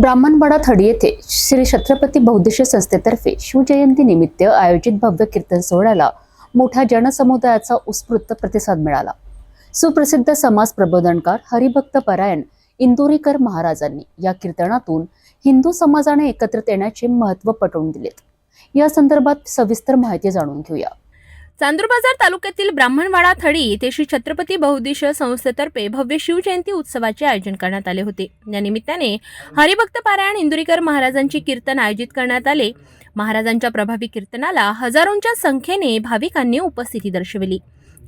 ब्राह्मणवाडा थडी येथे श्री छत्रपती बौद्धिश संस्थेतर्फे शिवजयंती निमित्त आयोजित भव्य कीर्तन सोहळ्याला मोठ्या जनसमुदायाचा उत्स्फूर्त प्रतिसाद मिळाला. सुप्रसिद्ध समाज प्रबोधनकार हरिभक्त परायण इंदोरीकर महाराजांनी या कीर्तनातून हिंदू समाजाने एकत्रित येण्याचे महत्त्व पटवून दिलेत. या संदर्भात सविस्तर माहिती जाणून घेऊया. चांदूरबाजार तालुक्यातील ब्राह्मणवाडा थडी येथे श्री छत्रपती बहुद्देश संस्थेतर्फे भव्य शिवजयंती उत्सवाचे आयोजन करण्यात आले होते. या निमित्ताने हरिभक्त पारायण इंदुरीकर महाराजांची कीर्तन आयोजित करण्यात आले. महाराजांच्या प्रभावी कीर्तनाला हजारोंच्या संख्येने भाविकांनी उपस्थिती दर्शविली.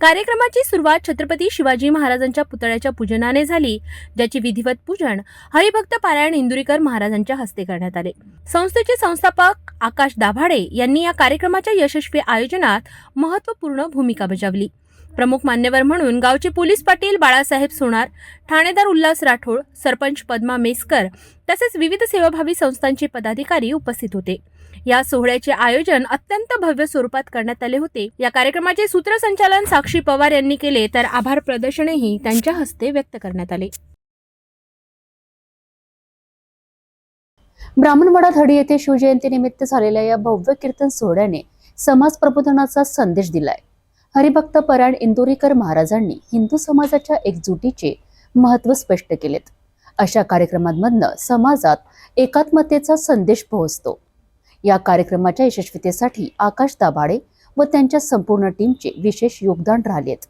कार्यक्रमाची सुरुवात छत्रपती शिवाजी महाराजांच्या पुतळ्याच्या पूजनाने झाली ज्याची विधिवत पूजन हरिभक्त पारायण इंदुरीकर महाराजांच्या हस्ते करण्यात आले. संस्थेचे संस्थापक आकाश दाभाडे यांनी या कार्यक्रमाच्या यशस्वी आयोजनात महत्त्वपूर्ण भूमिका बजावली. प्रमुख मान्यवर म्हणून गावचे पोलीस पाटील बाळासाहेब सोनार ठाणेदार उल्हास राठोड सरपंच पद्मा मेसकर तसेच विविध सेवाभावी संस्थांचे पदाधिकारी उपस्थित होते. या सोहळ्याचे आयोजन अत्यंत भव्य स्वरूपात करण्यात आले होते. या कार्यक्रमाचे सूत्रसंचालन साक्षी पवार यांनी केले तर आभार प्रदर्शनही त्यांच्या हस्ते व्यक्त करण्यात आले. ब्राह्मणवाडा धडी येथे शिवजयंतीनिमित्त झालेल्या या भव्य कीर्तन सोहळ्याने समाज प्रबोधनाचा संदेश दिलाय. हरिभक्त परायण इंदोरीकर महाराजांनी हिंदू समाजाच्या एकजुटीचे महत्त्व स्पष्ट केलेत. अशा कार्यक्रमांमधनं समाजात एकात्मतेचा संदेश पोहोचतो. या कार्यक्रमाच्या यशस्वीतेसाठी आकाश दाभाडे व त्यांच्या संपूर्ण टीमचे विशेष योगदान राहिलेत.